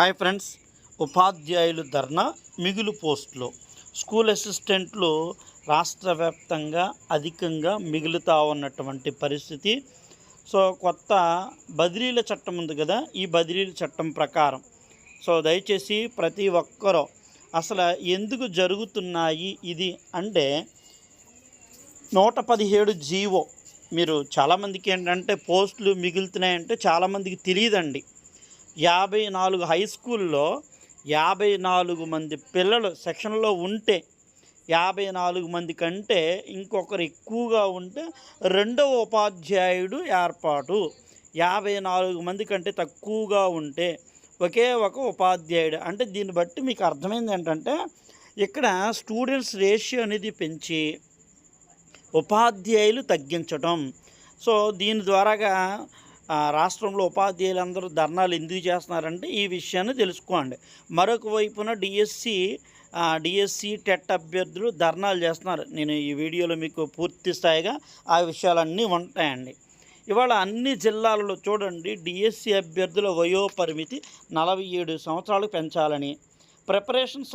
Hi friends. ఉపాధ్యాయులు ధర్నా మిగులు పోస్టులు. స్కూల్ అసిస్టెంట్లు రాష్ట్ర వ్యాప్తంగా అధికంగా మిగులుతా ఉన్నటువంటి పరిస్థితి. సో కొత్త బదిలీల చట్టం ఉంది కదా ఈ బదిలీల చట్టం ప్రకారం. సో దయచేసి ప్రతి ఒక్కరూ అసలు ఎందుకు జరుగుతున్నాయి ఇది అంటే నూట పదిహేడు జీవో. మీరు చాలామందికి ఏంటంటే పోస్టులు మిగులుతున్నాయంటే చాలామందికి తెలియదండి. యాభై నాలుగు హై స్కూల్లో యాభై నాలుగు మంది పిల్లలు సెక్షన్లో ఉంటే యాభై నాలుగు మంది కంటే ఇంకొకరు ఎక్కువగా ఉంటే రెండవ ఉపాధ్యాయుడు ఏర్పాటు. యాభై నాలుగు మంది కంటే తక్కువగా ఉంటే ఒకే ఒక ఉపాధ్యాయుడు. అంటే దీన్ని బట్టి మీకు అర్థమైంది ఏంటంటే ఇక్కడ స్టూడెంట్స్ రేషియో అనేది పెంచి ఉపాధ్యాయులు తగ్గించటం. సో దీని ద్వారాగా రాష్ట్రంలో ఉపాధ్యాయులందరూ ధర్నాలు ఎందుకు చేస్తున్నారంటే ఈ విషయాన్ని తెలుసుకోండి. మరొక వైపున డిఎస్సి డిఎస్సి టెట్ అభ్యర్థులు ధర్నాలు చేస్తున్నారు. నేను ఈ వీడియోలో మీకు పూర్తి స్థాయిగా ఆ విషయాలన్నీ ఉంటాయండి. ఇవాళ అన్ని జిల్లాలలో చూడండి డిఎస్సి అభ్యర్థుల వయో పరిమితి నలభై ఏడు సంవత్సరాలకు పెంచాలని ప్రిపరేషన్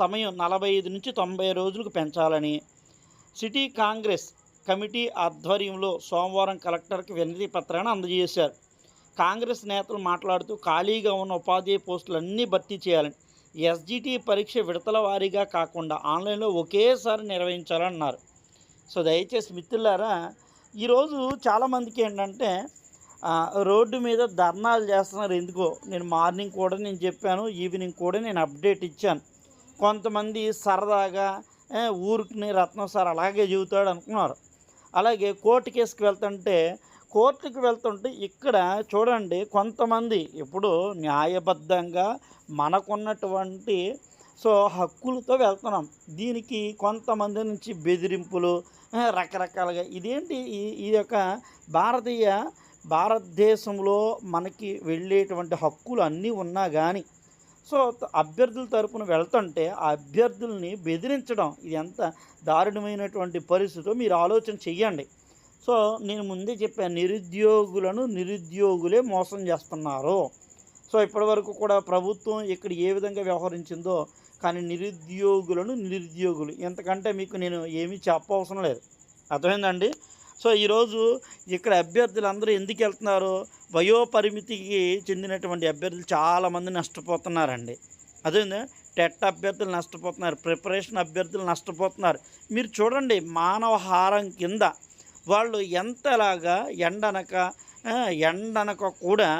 సమయం నలభై ఐదు నుంచి తొంభై రోజులకు పెంచాలని సిటీ కాంగ్రెస్ కమిటీ ఆధ్వర్యంలో సోమవారం కలెక్టర్కి వినతి పత్రాన్ని అందజేశారు. కాంగ్రెస్ నేతలు మాట్లాడుతూ ఖాళీగా ఉన్న ఉపాధ్యాయ పోస్టులన్నీ భర్తీ చేయాలని ఎస్జిటి పరీక్ష విడతల వారీగా కాకుండా ఆన్లైన్లో ఒకేసారి నిర్వహించాలన్నారు. సో దయచేసి మిత్రులారా ఈరోజు చాలామందికి ఏంటంటే రోడ్డు మీద ధర్నాలు చేస్తున్నారు ఎందుకో. నేను మార్నింగ్ కూడా నేను చెప్పాను ఈవినింగ్ కూడా నేను అప్డేట్ ఇచ్చాను. కొంతమంది సరదాగా ఊరికి రత్నం సార్ అలాగే చెబుతాడు అనుకున్నారు. అలాగే కోర్టు కేసుకి వెళ్తుంటే కోర్టుకి వెళ్తుంటే ఇక్కడ చూడండి కొంతమంది ఇప్పుడు న్యాయబద్ధంగా మనకున్నటువంటి సో హక్కులతో వెళ్తున్నాం. దీనికి కొంతమంది నుంచి బెదిరింపులు రకరకాలుగా. ఇదేంటి? ఈ ఈ యొక్క భారతీయ భారతదేశంలో మనకి వెళ్ళేటువంటి హక్కులు అన్నీ ఉన్నా కానీ సో అభ్యర్థుల తరపున వెళ్తుంటే ఆ అభ్యర్థుల్ని బెదిరించడం ఇది ఎంత దారుణమైనటువంటి పరిస్థితో మీరు ఆలోచన చెయ్యండి. సో నేను ముందే చెప్పాను నిరుద్యోగులను నిరుద్యోగులే మోసం చేస్తున్నారు. సో ఇప్పటివరకు కూడా ప్రభుత్వం ఇక్కడ ఏ విధంగా వ్యవహరించిందో కానీ నిరుద్యోగులను నిరుద్యోగులు. ఎంతకంటే మీకు నేను ఏమీ చెప్పవసరం లేదు. అర్థమైందండి సో ఈరోజు ఇక్కడ అభ్యర్థులు అందరూ ఎందుకు వెళ్తున్నారు? వయోపరిమితికి చెందినటువంటి అభ్యర్థులు చాలామంది నష్టపోతున్నారండి. అదే టెట్ అభ్యర్థులు నష్టపోతున్నారు ప్రిపరేషన్ అభ్యర్థులు నష్టపోతున్నారు. మీరు చూడండి మానవహారం కింద వాళ్ళు ఎంతలాగా ఎండనక ఎండనక కూడా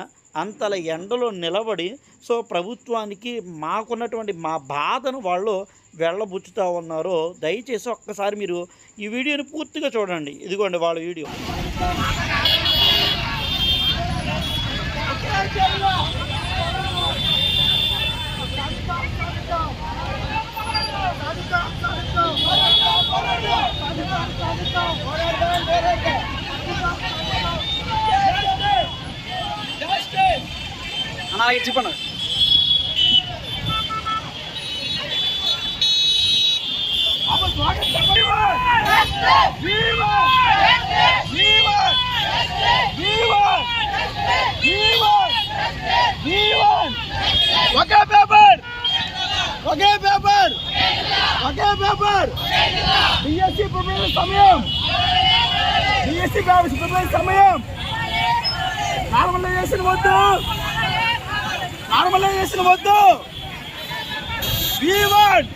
అంతల ఎండలో నిలబడి సో ప్రభుత్వానికి మాకున్నటువంటి మా బాధను వాళ్ళు వెళ్ళబుచ్చుతూ ఉన్నారో దయచేసి ఒక్కసారి మీరు ఈ వీడియోని పూర్తిగా చూడండి. ఇదిగోండి వాళ్ళ వీడియో. అలాగే చెప్పండి. ఒకే పేపర్. ఒకే పేపర్. ఒకే పేపర్. బిఎస్సి ప్రిపేర్ సమయం. బిఎస్సి ప్రిపేర్ సమయం. నార్మల్ చేసిన వద్దు. నార్మలైజేషన్ వద్దు. V one one